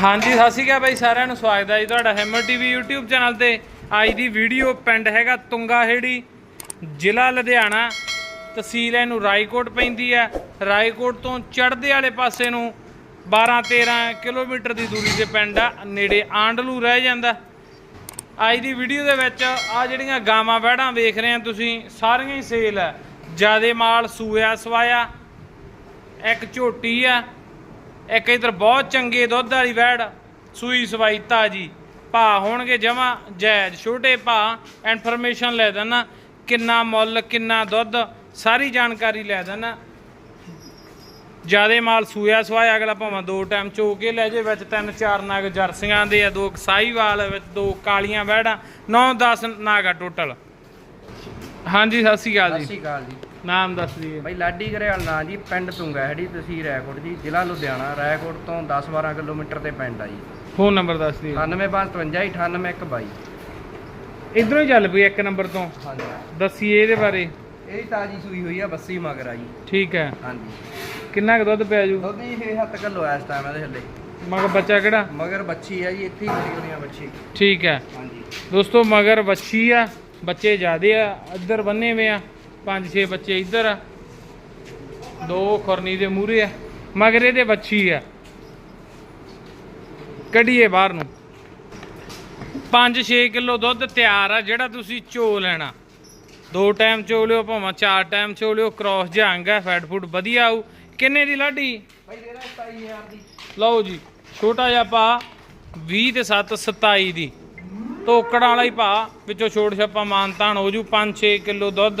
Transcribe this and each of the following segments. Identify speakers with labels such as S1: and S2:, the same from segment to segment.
S1: ਹਾਂਜੀ, ਸਤਿ ਸ਼੍ਰੀ ਅਕਾਲ ਬਾਈ ਸਾਰਿਆਂ ਨੂੰ, ਸਵਾਗਤ ਹੈ ਜੀ ਤੁਹਾਡਾ ਹੈਮਰ ਟੀਵੀ YouTube ਚੈਨਲ ਤੇ। ਅੱਜ ਦੀ ਵੀਡੀਓ ਪਿੰਡ ਹੈਗਾ ਤੁੰਗਾਹੇੜੀ, ਜ਼ਿਲ੍ਹਾ ਲੁਧਿਆਣਾ, ਤਹਿਸੀਲ ਇਹਨੂੰ ਰਾਏਕੋਟ ਪੈਂਦੀ ਹੈ। ਰਾਏਕੋਟ ਤੋਂ ਚੜ੍ਹਦੇ ਵਾਲੇ ਪਾਸੇ ਨੂੰ 12-13 ਕਿਲੋਮੀਟਰ ਦੀ ਦੂਰੀ ਤੇ ਪਿੰਡ ਆ, ਨੇੜੇ ਆਂਡਲੂ ਰਹਿ ਜਾਂਦਾ। ਅੱਜ ਦੀ ਵੀਡੀਓ ਦੇ ਵਿੱਚ ਆ ਜਿਹੜੀਆਂ ਗਾਵਾਂ ਵਹਿੜਾਂ ਵੇਖ ਰਹੇ ਆ ਤੁਸੀਂ, ਸਾਰੀਆਂ ਹੀ ਸੇਲ ਹੈ ਜਿਆਦੇ ਮਾਲ ਸੂਇਆ ਸਵਾਇਆ, ਇੱਕ ਝੋਟੀ ਆ ਇੱਕ ਇਧਰ ਬਹੁਤ ਚੰਗੇ ਦੁੱਧ ਵਾਲੀ ਵੈੜ, ਸੂਈ ਸਵਾਈ ਤਾਜੀ। ਭਾ ਹੋਣਗੇ ਜਮਾ ਜਾਇਜ਼। ਛੋਟੇ ਭਾ ਇਨਫੋਰਮੇਸ਼ਨ ਲੈ ਦੇਣਾ। ਕਿੰਨਾ ਮੁੱਲ, ਕਿੰਨਾ ਦੁੱਧ, ਸਾਰੀ ਜਾਣਕਾਰੀ ਲੈ ਦੇਣਾ। ਜਿਆਦੇ ਮਾਲ ਸੂਇਆ ਸਵਾਇਆ, ਅਗਲਾ ਭਾਵੇਂ ਦੋ ਟਾਈਮ ਚੋ ਕੇ ਲੈ ਜੇ, ਵਿੱਚ ਤਿੰਨ ਚਾਰ ਨਾਗ ਜਰਸੀਆਂ ਦੇ ਆ, ਦੋ ਸਾਈਵਾਲ ਵਿੱਚ ਦੋ ਕਾਲੀਆਂ ਵੈੜਾਂ 9-10 ਨਾਗਾ ਟੋਟਲ ਹਾਂਜੀ, ਸਤਿ ਸ਼੍ਰੀ ਅਕਾਲ ਜੀ।
S2: ਸਤਿ ਸ਼੍ਰੀ ਅਕਾਲ ਜੀ।
S1: ਨਾਮ ਦੱਸ ਦਈਏ।
S2: ਬਾਈ ਲਾਡੀ ਘਰਿਆਲ ਨਾਂ ਜੀ ਪਿੰਡ ਤੁੰਗਾ ਹੈੜੀ ਤਹਿਸੀਲ ਰੈਕੋਟ ਜੀ ਜ਼ਿਲ੍ਹਾ ਲੁਧਿਆਣਾ ਰੈਕੋਟ ਤੋਂ 10-12 ਕਿਲੋਮੀਟਰ ਤੇ ਪਿੰਡ ਆ ਜੀ।
S1: ਫੋਨ ਨੰਬਰ ਦੱਸ ਦਈਏ।
S2: 9555 98122
S1: ਇਧਰੋਂ ਹੀ ਚੱਲ ਪਈ ਇੱਕ ਨੰਬਰ ਤੋਂ।
S2: ਹਾਂਜੀ।
S1: ਦੱਸੀਏ ਇਹਦੇ ਬਾਰੇ।
S2: ਇਹ ਤਾਜੀ ਸੂਈ ਹੋਈ ਆ ਬੱਸੀ ਮਗਰ ਆ ਜੀ।
S1: ਠੀਕ ਹੈ।
S2: ਹਾਂਜੀ।
S1: ਕਿੰਨਾ ਕੁ ਦੁੱਧ ਪਿਆ ਜੂ?
S2: ਦੁੱਧ ਜੀ 6-7 ਕਿਲੋ ਆ ਇਸ ਟਾਈਮ ਇਹਦੇ ਥੱਲੇ।
S1: ਮਗਰ ਬੱਚਾ ਕਿਹੜਾ?
S2: ਮਗਰ ਬੱਚੀ ਆ ਜੀ ਇੱਥੇ ਹੀ ਬੜੀ ਹੋਣੀ ਆ ਬੱਚੀ।
S1: ਠੀਕ ਹੈ।
S2: ਹਾਂਜੀ।
S1: ਦੋਸਤੋ ਮਗਰ ਬੱਚੀ ਆ ਬੱਚੇ ਜ਼ਿਆਦੇ ਆ ਇੱਧਰ ਬੰਨੇ ਵੇ ਆ। ਪੰਜ ਛੇ ਬੱਚੇ ਇੱਧਰ ਆ। ਦੋ ਖੁਰਨੀ ਦੇ ਮੂਹਰੇ ਆ। ਮਗਰ ਇਹਦੇ ਬੱਚੀ ਆ। ਕੱਢੀਏ ਬਾਹਰ ਨੂੰ। 5-6 ਕਿਲੋ ਦੁੱਧ ਤਿਆਰ ਆ ਜਿਹੜਾ ਤੁਸੀਂ ਚੋ ਲੈਣਾ। ਦੋ ਟਾਈਮ ਚੋ ਲਿਓ ਭਾਵੇਂ ਚਾਰ ਟਾਈਮ ਚੋ ਲਿਓ ਕ੍ਰਾਸ ਜੰਗ ਹੈ ਫੈਟ ਫੂਡ ਵਧੀਆ ਆਊ। ਕਿੰਨੇ ਦੀ ਲਾਡੀ?
S2: ਬਾਈ ਤੇਰਾ 27000 ਦੀ।
S1: ਲਓ ਜੀ ਛੋਟਾ ਜਿਹਾ ਭਾ 20 ਤੇ 7 27 ਦੀ। ਤੋਕੜਾਂ ਵਾਲਾ ਹੀ ਭਾ ਵਿੱਚੋਂ ਛੋੜ ਛੱਪਾ ਮਾਨਤਾਨ ਹੋ ਜੂ 5-6 ਕਿਲੋ ਦੁੱਧ।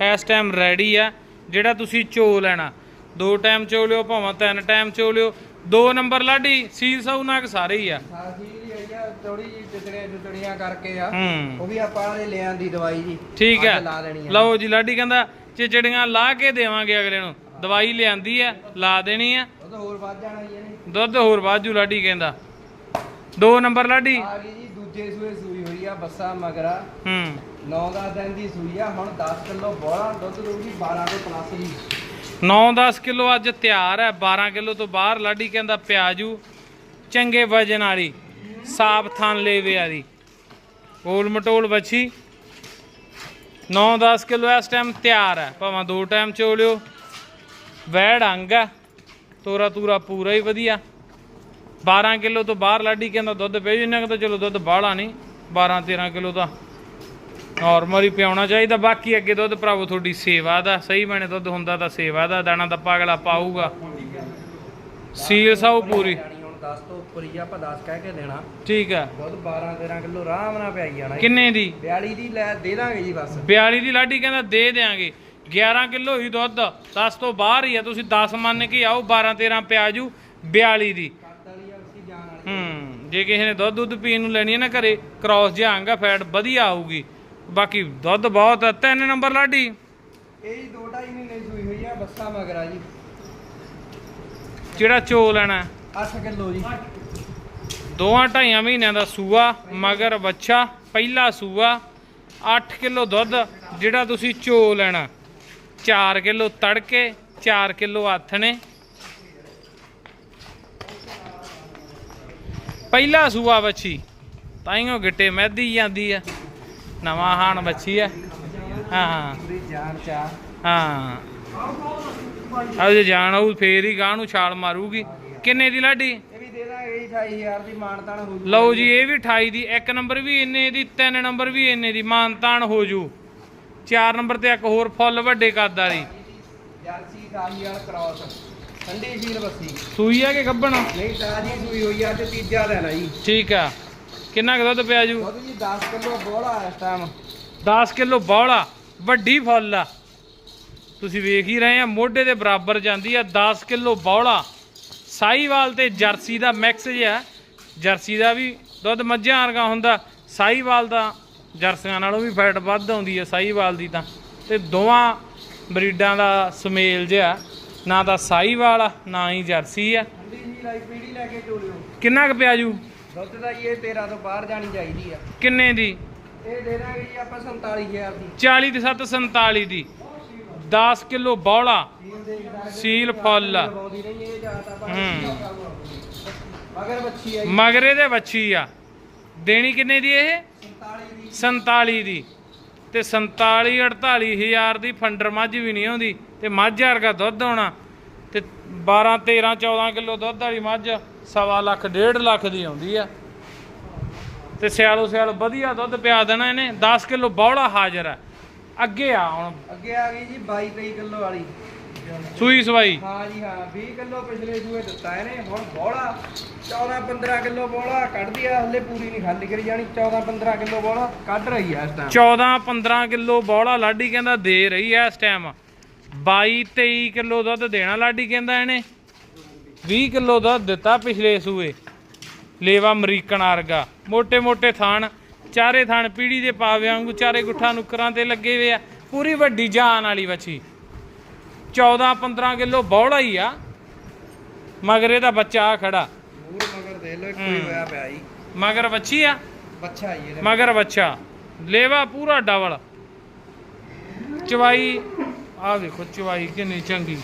S1: ਇਸ ਟਾਈਮ ਰੈਡੀ ਆ ਜਿਹੜਾ ਤੁਸੀਂ ਚੋ ਲੈਣਾ। ਦੋ ਟਾਈਮ ਚੋ ਲਿਓ ਭਾਵੇਂ ਤਿੰਨ ਟਾਈਮ ਚੋ ਲਿਓ। ਦੋ ਨੰਬਰ ਲਾਡੀ ਸੀਲ ਸੌ ਨਾਕ ਸਾਰੇ ਹੀ ਆ?
S2: ਸਾਜੀ ਦੀ ਆਈ ਆ ਥੋੜੀ ਜੀ ਟਿਕੜੀਆਂ ਟੁਕੜੀਆਂ ਕਰਕੇ ਆ।
S1: ਹੂੰ।
S2: ਉਹ ਵੀ ਆਪਾਂ ਨੇ ਲੈ ਆਂਦੀ ਦਵਾਈ ਜੀ।
S1: ਠੀਕ ਹੈ
S2: ਅੱਜ ਲਾ ਦੇਣੀ ਆ।
S1: ਲਓ ਜੀ ਲਾਡੀ ਕਹਿੰਦਾ ਚਿਚੜੀਆਂ ਲਾ ਕੇ ਦੇਵਾਂਗੇ ਅਗਲੇ ਨੂੰ। ਦਵਾਈ ਲਿਆਂਦੀ ਆ ਲਾ ਦੇਣੀ ਆ।
S2: ਉਹ ਤਾਂ ਹੋਰ ਵੱਧ ਜਾਣਾ ਜੀ ਇਹਨੇ।
S1: ਦੁੱਧ ਹੋਰ ਵਾਜੂ ਲਾਡੀ ਕਹਿੰਦਾ। ਦੋ ਨੰਬਰ ਲਾਡੀ।
S2: ਆ ਗਈ ਜੀ ਦੂਜੇ ਸੂਏ ਸੂਈ ਹੋਈ ਆ ਬੱਸਾ ਮਗਰਾ।
S1: ਹੂੰ।
S2: 9-10 ਦਿਨ ਦੀ ਸੂਈ ਆ, ਹੁਣ 10 ਕਿਲੋ ਬੋਲਾ ਦੁੱਧ ਦਊਗੀ 12 ਤੋਂ ਪਲੱਸ ਜੀ
S1: 9-10 ਕਿਲੋ ਅੱਜ ਤਿਆਰ ਹੈ 12 ਕਿਲੋ ਤੋਂ ਬਾਹਰ ਲਾਡੀ ਕਹਿੰਦਾ ਪਿਆਜੂ, ਚੰਗੇ ਵਜਨ ਵਾਲੀ ਸਾਫ਼ ਥਾਨ ਲੇਵੇ ਵਾਲੀ। ਗੋਲ ਮਟੋਲ ਬੱਚੀ 9-10 ਕਿਲੋ ਇਸ ਟਾਈਮ ਤਿਆਰ ਹੈ, ਭਾਵੇਂ ਦੋ ਟਾਈਮ ਚੋ ਲਿਓ ਵੈੜ ਅੰਗ ਹੈ, ਤੋਰਾ ਤੂਰਾ ਪੂਰਾ ਹੀ ਵਧੀਆ। 12 ਕਿਲੋ ਤੋਂ ਬਾਹਰ ਲਾਡੀ ਕਹਿੰਦਾ ਦੁੱਧ ਪੈ ਜਿੰਨਾ ਕੁ ਚਲੋ ਦੁੱਧ ਬਾਹਲਾ ਨਹੀਂ 12-13 ਕਿਲੋ ਤਾਂ ਨਾਰਮਲ ਹੀ ਪਿਆਉਣਾ ਚਾਹੀਦਾ ਬਾਕੀ ਅੱਗੇ ਦੁੱਧ ਭਰਾਵੋ ਤੁਹਾਡੀ ਸੇਵਾ ਦਾ ਸਹੀ ਬਣੇ ਦੁੱਧ ਹੁੰਦਾ ਤਾਂ ਸੇਵਾ ਦਾ ਦਾਣਾ ਤਾਂ ਪਾਗਲਾ ਪਾਊਗਾ। ਸੀਲ ਸਾਉ ਪੂਰੀ।
S2: ਜਾਣੀ ਹੁਣ 10 ਤੋਂ ਉੱਪਰ ਹੀ ਆ, ਆਪਾਂ 10 ਕਹਿ ਕੇ ਦੇਣਾ।
S1: ਠੀਕ ਹੈ
S2: ਦੁੱਧ 12-13 ਕਿਲੋ ਆਰਾਮ ਨਾਲ ਪਿਆਈ ਜਾਣਾ ਜੀ।
S1: ਕਿੰਨੇ ਦੀ?
S2: 42 ਦੀ ਲੈ ਦੇ ਦਾਂਗੇ ਜੀ ਬਸ।
S1: 42 ਦੀ ਲਾਡੀ ਕਹਿੰਦਾ ਦੇ ਦੇਾਂਗੇ 11 ਕਿਲੋ ਹੀ ਦੁੱਧ 10 ਤੋਂ ਬਾਹਰ ਹੀ ਆ ਤੁਸੀਂ 10 ਮੰਨ ਕੇ ਆਓ 12 13 ਪਿਆਜੂ 42 ਦੀ। ਹੂੰ ਜੇ ਕਿਸੇ ਨੇ ਦੁੱਧ ਦੁੱਧ ਪੀਣ ਨੂੰ ਲੈਣੀ ਹੈ ਨਾ ਘਰੇ ਕ੍ਰਾਸ ਜਾਂਗਾ ਫੈਟ ਵਧੀਆ ਆਊਗੀ। ਬਾਕੀ ਦੁੱਧ ਬਹੁਤ ਆ ਤਿੰਨ ਨੰਬਰ ਲਾਡੀ।
S2: ਇਹ ਜੀ 2.5 ਮਹੀਨੇ ਸੂਈ ਹੋਈ ਆ ਬੱਸਾ ਮਗਰਾ ਜੀ।
S1: ਜਿਹੜਾ ਚੋ ਲੈਣਾ?
S2: 8 ਕਿਲੋ ਜੀ।
S1: ਦੋਆਂ ਢਾਈਆਂ ਮਹੀਨਿਆਂ ਦਾ ਸੂਆ ਮਗਰ ਬੱਚਾ ਪਹਿਲਾ ਸੂਆ 8 ਕਿਲੋ ਦੁੱਧ ਜਿਹੜਾ ਤੁਸੀਂ ਚੋ ਲੈਣਾ। 4 ਕਿਲੋ ਤੜਕੇ 4 ਕਿਲੋ ਨੇ ਪਹਿਲਾ ਸੂਆ ਬੱਚੀ ਤਾਈਓ ਗਿੱਟੇ ਮਹਿਦੀ ਜਾਂਦੀ ਆ। ਨਵਾਂ ਹਾਣ ਬੱਚੀ ਹਾਂ।
S2: ਪੂਰੀ ਜਾਨ ਚਾ
S1: ਹਾਂ। ਜੇ ਜਾਣ ਆਊ ਫੇਰ ਹੀ ਗਾਂ ਨੂੰ ਛਾਲ ਮਾਰੂਗੀ। ਕਿੰਨੇ ਦੀ ਲਾਡੀ?
S2: ਇਹ ਵੀ ਦੇ ਦਾਂਗੇ ਜੀ 28000 ਦੀ ਮਾਨਤਾਨ ਹੋ ਜੂ
S1: ਲਓ ਜੀ ਇਹ ਵੀ 28 ਦੀ ਇੱਕ ਨੰਬਰ ਵੀ ਇੰਨੇ ਦੀ ਤਿੰਨ ਨੰਬਰ ਵੀ ਇੰਨੇ ਦੀ ਮਾਨਤਾਨ ਹੋ ਜੂ। ਚਾਰ ਨੰਬਰ ਤੇ ਇੱਕ ਹੋਰ ਫੁੱਲ ਵੱਡੇ ਕੱਦ ਵਾਲੀ।
S2: ਜਰਸੀ ਕਾਲੀ ਵਾਲ ਕ੍ਰਾਸ ਠੰਡੀ ਸੀਲ ਬੱਸੀ
S1: ਸੂਈ ਆ ਕਿ ਗੱਬਣ
S2: ਨਹੀਂ ਤਾਜੀ ਸੂਈ ਹੋਈ ਆ ਤੇ ਤੀਜਾ ਲੈਣਾ ਜੀ
S1: ਠੀਕ ਆ। ਕਿੰਨਾ ਕੁ ਦੁੱਧ ਪਿਆ ਜੂ?
S2: ਦੁੱਧ ਜੀ 10 ਕਿਲੋ ਬੋਲਾ ਇਸ ਟਾਈਮ
S1: 10 ਕਿਲੋ ਬੌਲਾ ਵੱਡੀ ਫੁੱਲ ਆ। ਤੁਸੀਂ ਵੇਖ ਹੀ ਰਹੇ ਆ ਮੋਢੇ ਦੇ ਬਰਾਬਰ ਜਾਂਦੀ ਆ 10 ਕਿਲੋ ਬੌਲਾ ਸਾਈਵਾਲ ਤੇ ਜਰਸੀ ਦਾ ਮਿਕਸ ਜਿਹਾ ਜਰਸੀ ਦਾ ਵੀ ਦੁੱਧ ਮੱਝਾਂ ਵਰਗਾ ਹੁੰਦਾ। ਸਾਈਵਾਲ ਦਾ ਜਰਸੀਆਂ ਨਾਲੋਂ ਵੀ ਫੈਟ ਵੱਧ ਆਉਂਦੀ ਆ ਸਾਈਵਾਲ ਦੀ ਤਾਂ। ਤੇ ਦੋਵਾਂ ਬਰੀਡਾਂ ਦਾ ਸਮੇਲ ਜਿਹਾ ਨਾ ਤਾਂ ਸਾਈਵਾਲ ਆ ਨਾ ਹੀ ਜਰਸੀ ਆ। ਕਿੰਨਾ ਕੁ ਪਿਆ ਜੂ?
S2: ਦੁੱਧ ਦਾ ਜੀ ਇਹ 13 ਤੋਂ ਬਾਹਰ ਜਾਣੀ ਚਾਹੀਦੀ ਆ।
S1: ਕਿੰਨੇ ਦੀ?
S2: ਇਹ ਦੇ ਦਾਂਗੇ ਜੀ ਆਪਾਂ 47000 ਦੀ।
S1: 40 ਤੇ 7 47 ਦੀ। 10 ਕਿਲੋ ਬੌਲਾ।
S2: ਸੀਲ
S1: ਫੁੱਲ। ਆ।
S2: ਨਹੀਂ ਇਹ ਆਪਾਂ।
S1: ਹੂੰ।
S2: ਮਗਰ ਬੱਚੀ ਆਈ
S1: ਮਗਰੇ ਦੇ ਵੱਛੀ ਆ। ਦੇਣੀ ਕਿੰਨੇ ਦੀ ਇਹ?
S2: 47 ਦੀ।
S1: 47 ਦੀ। ਤੇ 47 48 ਹਜ਼ਾਰ ਦੀ ਫੰਡਰ ਮੱਝ ਵੀ ਨਹੀਂ ਆਉਂਦੀ। ਤੇ ਮੱਝ ਵਰਗਾ ਦੁੱਧ ਆਉਣਾ। ਤੇ 12 13 14 ਕਿਲੋ ਦੁੱਧ ਵਾਲੀ ਮੱਝ ਸਵਾ ਲੱਖ ਡੇਢ ਲੱਖ ਦੀ ਆਉਂਦੀ ਆ। ਤੇ ਸਿਆਲੋ ਸਿਆਲ ਵਧੀਆ ਦੁੱਧ ਪਿਆ ਦੇਣਾ ਇਹਨੇ 10 ਕਿਲੋ ਬੌਲਾ ਹਾਜ਼ਰ ਆ। ਅੱਗੇ ਆ ਹੁਣ।
S2: ਅੱਗੇ ਆ ਗਈ ਜੀ 22 23 ਕਿਲੋ ਵਾਲੀ।
S1: ਸੂਈ ਸਵਾਈ।
S2: ਹਾਂ ਜੀ ਹਾਂ 20 ਕਿਲੋ ਪਿਛਲੇ ਸੂਏ ਦਿੱਤਾ ਇਹਨੇ ਹੁਣ ਬੋਲਾ। 14 15 ਕਿਲੋ ਬੋਲਾ ਕੱਢਦੀ ਆ ਹਲੇ ਪੂਰੀ ਨਹੀਂ ਖਾਲੀ ਕਰੀ ਜਾਣੀ। 14 15 ਕਿਲੋ ਬੋਲਾ ਕੱਢ ਰਹੀ ਆ ਇਸ ਟਾਈਮ
S1: 14 15 ਕਿਲੋ ਬੌਲਾ ਲਾਡੀ ਕਹਿੰਦਾ ਦੇ ਰਹੀ ਐ ਇਸ ਟਾਈਮ 22 23 ਕਿਲੋ ਦੁੱਧ ਦੇਣਾ ਲਾਡੀ ਕਹਿੰਦਾ ਇਹਨੇ। 20 ਕਿਲੋ ਦੁੱਧ ਦਿੱਤਾ ਪਿਛਲੇ ਸੂਏ। ਲੇਵਾ ਅਮਰੀਕਨ ਆਰਗਾ ਮੋٹے ਮੋٹے ਥਾਣ ਚਾਰੇ ਥਾਣ ਪੀੜੀ ਦੇ ਪਾਵੇ ਵਾਂਗੂ ਚਾਰੇ ਗੁੱਠਾਂ ਨੁਕਰਾਂ ਤੇ ਲੱਗੇ ਹੋਏ ਆ। ਪੂਰੀ ਵੱਡੀ ਜਾਨ ਵਾਲੀ ਵੱਛੀ। 14 15 ਕਿਲੋ ਬੌੜਾ ਹੀ ਆ। ਮਗਰ ਇਹਦਾ ਬੱਚਾ ਆ ਖੜਾ।
S2: ਮਗਰ ਦੇ
S1: ਵੱਛੀ ਆ?
S2: ਬੱਚਾ ਹੀ ਇਹਦਾ।
S1: ਮਗਰ ਬੱਚਾ ਲੇਵਾ ਪੂਰਾ ਡਬਲ। ਚਵਾਈ ਆ ਦੇਖੋ ਚਵਾਈ ਕਿੰਨੀ ਚੰਗੀ।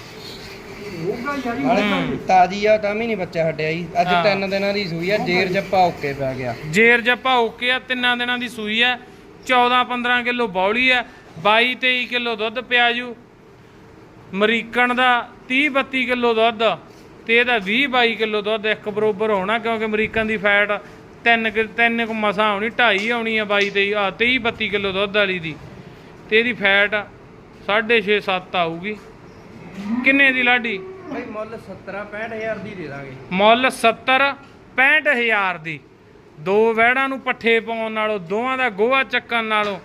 S2: ਤਾਜੀ ਆ ਤਾਂ ਵੀ ਨਹੀਂ ਬੱਚਾ ਹਟਿਆ ਜੀ। ਅੱਜ
S1: ਹਾਂ।
S2: ਤਿੰਨ ਦਿਨਾਂ ਦੀ ਸੂਈ ਆ ਜੇਰ ਜੱਪਾ ਓਕੇ ਪੈ ਗਿਆ।
S1: ਜੇਰ ਜੱਪਾ ਓਕੇ ਆ ਤਿੰਨਾਂ ਦਿਨਾਂ ਦੀ ਸੂਈ ਆ। 14 15 ਕਿਲੋ ਬੌਲੀ ਆ 22 23 ਕਿਲੋ ਦੁੱਧ ਪਿਆ ਜੂ ਅਮਰੀਕਨ ਦਾ 30 32 ਕਿਲੋ ਦੁੱਧ ਤੇ ਇਹਦਾ 20 22 ਕਿਲੋ ਦੁੱਧ ਇੱਕ ਬਰੋਬਰ ਹੋਣਾ ਕਿਉਂਕਿ ਅਮਰੀਕਨ ਦੀ ਫੈਟ ਤਿੰਨ ਕਿ- ਤਿੰਨ ਕੁ ਮਸਾਂ ਆਉਣੀ ਢਾਈ ਆਉਣੀ ਆ 22 23 ਆ 23 32 ਕਿਲੋ ਦੁੱਧ ਵਾਲੀ ਦੀ। ਤੇ ਇਹਦੀ ਫੈਟ 6.5 7 ਆਊਗੀ। ਕਿੰਨੇ ਦੀ ਲਾਡੀ?
S2: ਮੁੱਲ 70 65000 ਦੀ ਦੇ ਦਾਂਗੇ।
S1: ਮੁੱਲ 70 65000 ਦੀ। ਦੋ ਵਹਿੜਾਂ ਨੂੰ ਪੱਠੇ ਪਾਉਣ ਨਾਲੋਂ ਦੋਵਾਂ ਦਾ ਗੋਹਾ ਚੱਕਣ ਨਾਲੋਂ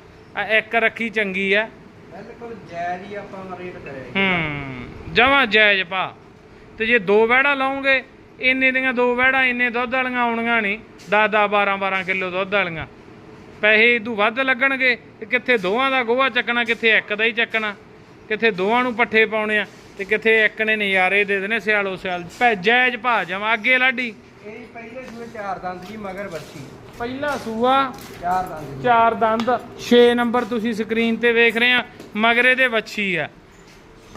S1: ਇੱਕ ਰੱਖੀ ਚੰਗੀ ਆ
S2: ਬਿਲਕੁਲ ਜਾਇਜ਼ ਹੀ ਆਪਾਂ ਰੇਟ ਕਰਿਆ ਜੀ।
S1: ਹੂੰ ਜਮਾ ਜਾਇਜ਼ ਭਾ ਤੇ ਜੇ ਦੋ ਵਹਿੜਾਂ ਲਾਉਂਗੇ ਇੰਨੇ ਦੀਆਂ ਦੋ ਵਹਿੜਾਂ ਇੰਨੇ ਦੁੱਧ ਵਾਲੀਆਂ ਆਉਣੀਆਂ ਨਹੀਂ। 10 10 12 12 ਕਿਲੋ ਦੁੱਧ ਵਾਲੀਆਂ। ਪੈਸੇ ਇਦੋਂ ਵੱਧ ਲੱਗਣਗੇ? ਤੇ ਕਿੱਥੇ ਦੋਵਾਂ ਦਾ ਗੋਹਾ ਚੱਕਣਾ ਕਿੱਥੇ ਇੱਕ ਦਾ ਹੀ ਚੱਕਣਾ? ਕਿੱਥੇ ਦੋਵਾਂ ਨੂੰ ਪੱਠੇ ਪਾਉਣੇ ਆ ਤੇ ਕਿੱਥੇ ਇੱਕ ਨੇ ਨਜ਼ਾਰੇ ਦੇ ਦੇਣੇ ਸਿਆਲੋ ਸਿਆਲ। ਪੈ ਜਾਇਜ਼ ਭਾ ਜਮਾ ਅੱਗੇ ਲਾਡੀ।
S2: ਇਹ ਜੀ ਪਹਿਲੇ ਸੂਏ ਚਾਰ ਦੰਦ ਜੀ ਮਗਰ ਬੱਚੀ।
S1: ਪਹਿਲਾ ਸੂਆ?
S2: ਚਾਰ ਦੰਦ
S1: ਚਾਰ ਦੰਦ। 6 ਨੰਬਰ ਤੁਸੀਂ ਸਕਰੀਨ ਤੇ ਵੇਖ ਰਹੇ ਆ ਮਗਰੇ ਦੇ ਵੱਛੀ ਆ।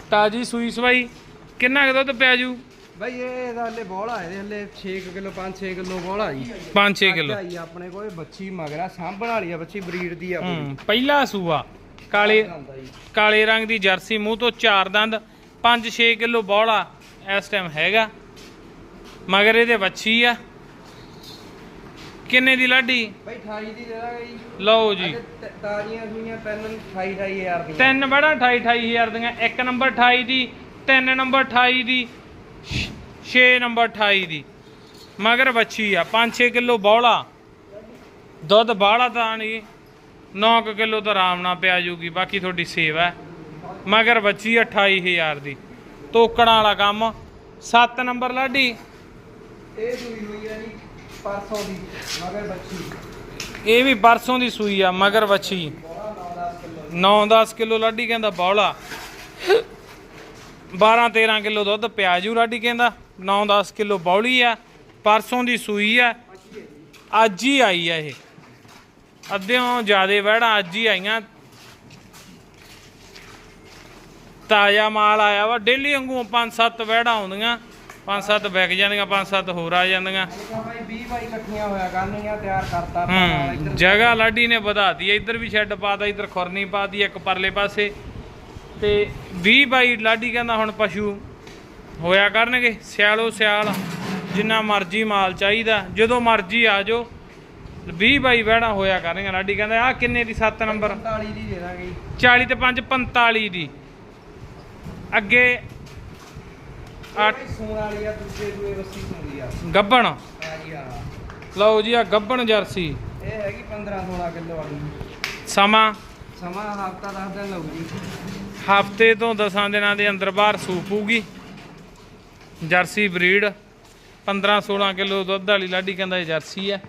S1: ਤਾਜੀ ਸੂਈ ਸਵਾਈ। ਕਿੰਨਾ ਕੁ ਦੁੱਧ ਪਿਆ ਜੂ?
S2: ਬਈ ਇਹ ਇਹਦਾ ਹਲੇ ਬੋਲਾ ਇਹਦੇ ਹਲੇ 6 ਕਿਲੋ 5-6 ਕਿਲੋ ਬੋਲਾ ਜੀ।
S1: 5-6 ਕਿਲੋ।
S2: ਆਈ ਆਪਣੇ ਕੋਲ ਬੱਚੀ ਮਗਰਾ ਸਾਂਭਣ ਵਾਲੀ ਆ ਬੱਚੀ ਬਰੀਡ ਦੀ ਆ ਪੂਰੀ।
S1: ਪਹਿਲਾ ਸੂਆ ਕਾਲੇ ਕਾਲੇ ਰੰਗ ਦੀ ਜਰਸੀ ਮੂੰਹ ਤੋਂ ਚਾਰ ਦੰਦ 5-6 ਕਿਲੋ ਬੌਲਾ ਇਸ ਟਾਈਮ ਹੈਗਾ। ਮਗਰ ਇਹਦੇ ਵੱਛੀ ਆ। ਕਿੰਨੇ ਦੀ ਲਾਡੀ?
S2: ਬਈ 28 ਦੀ ਦੇ ਦਾਂਗੇ ਜੀ।
S1: ਲਓ ਜੀ।
S2: ਤਾਜ਼ੀਆਂ ਸੂਈਆਂ ਤਿੰਨ 28 28000 ਦੀਆਂ।
S1: ਤਿੰਨ ਬੜਾ 28 28000 ਦੀਆਂ। ਇੱਕ ਨੰਬਰ 28 ਦੀ ਤਿੰਨ ਨੰਬਰ 28 ਦੀ 6 ਨੰਬਰ 28 ਦੀ। ਮਗਰ ਵੱਛੀ ਆ 5-6 ਕਿਲੋ ਬੌਲਾ। ਦੁੱਧ ਬਾਹਲਾ ਤਾਂ ਨਹੀਂ 9 ਕਿਲੋ ਤਾਂ ਆਰਾਮ ਨਾਲ ਪਿਆ ਜੂਗੀ ਬਾਕੀ ਤੁਹਾਡੀ ਸੇਵਾ ਹੈ। ਮਗਰ ਵੱਛੀ 28000 ਦੀ। ਤੋਕੜਾਂ ਵਾਲਾ ਕੰਮ 7 ਨੰਬਰ ਲਾਡੀ।
S2: ਇਹ ਸੂਈ ਹੋਈ ਆ ਜੀ ਪਰਸੋਂ ਦੀ ਮਗਰ ਬੱਚੀ
S1: ਇਹ ਵੀ ਪਰਸੋਂ ਦੀ ਸੂਈ ਆ ਮਗਰ
S2: ਬੋਲਾ 9-10
S1: 9-10
S2: ਕਿਲੋ
S1: ਕਿਲੋ ਲਾਡੀ ਕਹਿੰਦਾ ਬੌਲਾ। 12-13 ਕਿਲੋ ਦੁੱਧ ਪਿਆਜੂ ਲਾਡੀ ਕਹਿੰਦਾ 9-10 ਕਿਲੋ ਬੌਲੀ ਆ, ਪਰਸੋਂ ਦੀ ਸੂਈ ਆ, ਅੱਜ ਹੀ ਆਈ ਆ ਇਹ। ਅੱਧਿਓਂ ਜਿਆਦੇ ਵੜਾ ਅੱਜ ਹੀ ਆਈਆਂ। ਤਾਜ਼ਾ ਮਾਲ ਆਇਆ ਵਾ, ਡੇਲੀ ਵਾਂਗੂ 5-7 ਵੜਾ ਆਉਂਦੀਆਂ 5-7 ਵਿਕ ਜਾਂਦੀਆਂ 5-7 ਹੋਰ ਆ ਜਾਂਦੀਆਂ।
S2: 20 ਬਾਈ ਇਕੱਠੀਆਂ ਹੋਇਆ ਕਰਨੀਆਂ ਤਿਆਰ ਕਰਤਾ
S1: ਜਗ੍ਹਾ ਲਾਡੀ ਨੇ ਵਧਾਤੀ ਹੈ ਇੱਧਰ ਵੀ ਸ਼ੈੱਡ ਪਾਤਾ ਇੱਧਰ ਖੁਰਨੀ ਪਾਤੀ ਇੱਕ ਪਰਲੇ ਪਾਸੇ। ਤੇ 20 ਬਾਈ ਲਾਡੀ ਕਹਿੰਦਾ ਹੁਣ ਪਸ਼ੂ ਹੋਇਆ ਕਰਨਗੇ ਸਿਆਲੋ ਸਿਆਲ ਜਿੰਨਾ ਮਰਜ਼ੀ ਮਾਲ ਚਾਹੀਦਾ ਜਦੋਂ ਮਰਜ਼ੀ ਆ ਜਾਓ। 20 ਬਾਈ ਵਹਿਣਾ ਹੋਇਆ ਕਰਨਗੇ ਲਾਡੀ ਕਹਿੰਦਾ ਆ ਕਿੰਨੇ ਦੀ? 7 ਨੰਬਰ?
S2: 45 ਦੀ ਦੇ ਦਾਂਗੇ ਜੀ।
S1: 40 ਤੇ 5 45 ਦੀ। ਅੱਗੇ
S2: ਸੂਣ ਵਾਲੀ ਆ ਦੂਜੇ ਦੂਏ ਵੱਸੀ ਸੂਣੀ ਆ।
S1: ਗੱਬਣ।
S2: ਆ ਜੀ ਆ।
S1: ਲਓ ਜੀ ਆ ਗੱਬਣ ਜਰਸੀ।
S2: ਇਹ ਹੈਗੀ 15 16 ਕਿਲੋ ਵਾਲੀ।
S1: ਸਮਾਂ
S2: ਸਮਾਂ ਹਫਤਾ 10 ਦਿਨ ਲਊ ਜੀ
S1: ਹਫ਼ਤੇ ਤੋਂ 10 ਦਿਨਾਂ ਦੇ ਅੰਦਰ ਬਾਹਰ ਸੂਪੂਗੀ ਜਰਸੀ ਬਰੀਡ 15 16 ਕਿਲੋ ਦੁੱਧ ਵਾਲੀ ਲਾਡੀ ਕਹਿੰਦਾ ਇਹ ਜਰਸੀ ਹੈ।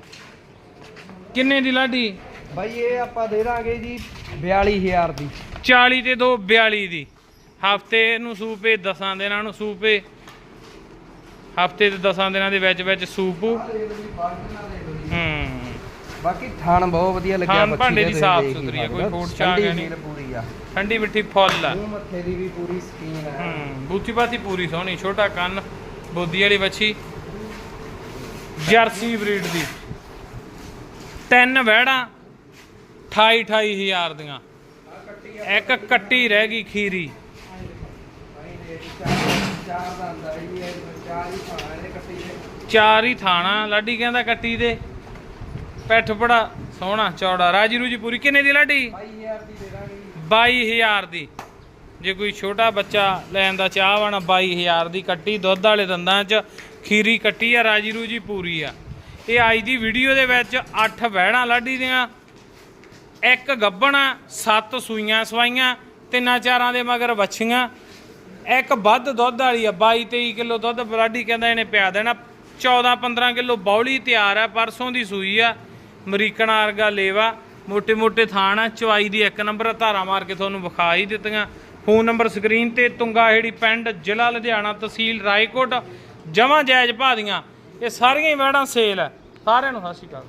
S1: ਕਿੰਨੇ ਦੀ ਲਾਡੀ?
S2: ਬਾਈ ਇਹ ਆਪਾਂ ਦੇ ਦਾਂਗੇ ਜੀ 42000 ਦੀ।
S1: 40 ਤੇ 2 42 ਦੀ। ਹਫ਼ਤੇ ਨੂੰ ਸੂਪੇ 10 ਦਿਨਾਂ ਨੂੰ ਸੂਪੇ ਹਫ਼ਤੇ ਤੇ 10 ਦਿਨਾਂ ਦੇ ਵਿੱਚ ਵਿੱਚ ਸੂਪੂ
S2: ਆ ਦੇਖ ਲਓ ਜੀ ਬਾਲਟੀਆਂ ਦੇਖ ਲਓ ਜੀ
S1: ਹੂੰ
S2: ਬਾਕੀ ਥਣ ਬਹੁਤ ਵਧੀਆ ਲੱਗਿਆ ਬੱਚੀ
S1: ਭਾਂਡੇ
S2: ਦਾ,
S1: ਸਾਫ਼ ਸੁਥਰੀ ਆ, ਕੋਈ। ਫੋਟ
S2: ਠੰਡੀ
S1: ਨਹੀਂ।
S2: ਪੂਰੀ ਆ।
S1: ਠੰਡੀ ਮਿੱਠੀ ਫੁੱਲ ਆ।
S2: ਮੂੰਹ ਮੱਥੇ ਦੀ ਵੀ ਪੂਰੀ ਸਕੀਨ ਹੈ
S1: ਹੂੰ ਬੂਥੀ ਬਾਤੀ ਪੂਰੀ ਸੋਹਣੀ ਛੋਟਾ ਕੰਨ ਬੋਦੀ ਵਾਲੀ ਵੱਛੀ। ਜਰਸੀ ਬਰੀਡ ਦੀ। ਤਿੰਨ ਵਹਿੜਾਂ 28 28000 ਦੀਆਂ। ਇੱਕ ਕੱਟੀ ਰਹਿ ਗਈ ਖੀਰੀ।
S2: ਚਾਰ ਹੀ
S1: ਥਾਣਾ ਲਾਡੀ ਕਹਿੰਦਾ ਕੱਟੀ ਦੇ। ਪੈਠ ਬੜਾ ਸੋਹਣਾ ਚੌੜਾ। ਰਾਜੀ ਰੂਜੀ ਪੂਰੀ ਕਿੰਨੇ ਦੀ ਲਾਡੀ?
S2: 22000 ਦੀ ਦੇ। ਦਾਂਗੇ
S1: 22000 ਦੀ ਜੇ ਕੋਈ ਛੋਟਾ ਬੱਚਾ ਲੈਣ ਦਾ ਚਾਹ ਵਾਣਾ 22000 ਦੀ ਕੱਟੀ, ਦੁੱਧ ਵਾਲੇ ਦੰਦਾਂ 'ਚ ਖੀਰੀ ਕੱਟੀ ਆ, ਰਾਜੀ ਰੂਜੀ ਪੂਰੀ ਆ। ਇਹ ਅੱਜ ਦੀ ਵੀਡੀਓ ਦੇ ਵਿੱਚ 8 ਵਹਿੜਾਂ ਲਾਡੀ ਦੀਆਂ। ਇੱਕ ਗੱਬਣਾ 7 ਸੂਈਆਂ ਸਵਾਈਆਂ, ਤਿੰਨਾਂ ਚਾਰਾਂ ਦੇ ਮਗਰ ਵੱਛੀਆਂ। ਇੱਕ ਵੱਧ ਦੁੱਧ ਵਾਲੀ ਆ 22 23 ਕਿਲੋ ਦੁੱਧ। ਬਲਾਡੀ ਕਹਿੰਦਾ ਇਹਨੇ ਪਿਆ ਦੇਣਾ। 14 15 ਕਿਲੋ ਬੌਲੀ ਤਿਆਰ ਆ, ਪਰਸੋਂ ਦੀ ਸੂਈ ਆ। ਅਮਰੀਕਨ ਆਰਗਾ ਲੇਵਾ ਮੋਟੇ ਮੋਟੇ ਥਾਣ ਆ ਚਵਾਈ ਦੀ ਇੱਕ ਨੰਬਰ ਧਾਰਾ ਮਾਰ ਕੇ ਤੁਹਾਨੂੰ ਵਿਖਾ ਹੀ ਦਿੱਤੀਆਂ। ਫੋਨ ਨੰਬਰ ਸਕਰੀਨ ਤੇ ਤੁੰਗਾਹੇੜੀ ਪਿੰਡ, ਜ਼ਿਲ੍ਹਾ ਲੁਧਿਆਣਾ ਤਹਿਸੀਲ ਰਾਏਕੋਟ। ਜਮਾ ਜਾਇਜ਼ ਭਾਦੀਆਂ ਇਹ ਸਾਰੀਆਂ ਹੀ ਵੈੜਾਂ ਸੇਲ ਹੈ ਸਾਰਿਆਂ ਨੂੰ ਸਤਿ ਸ਼੍ਰੀ ਅਕਾਲ।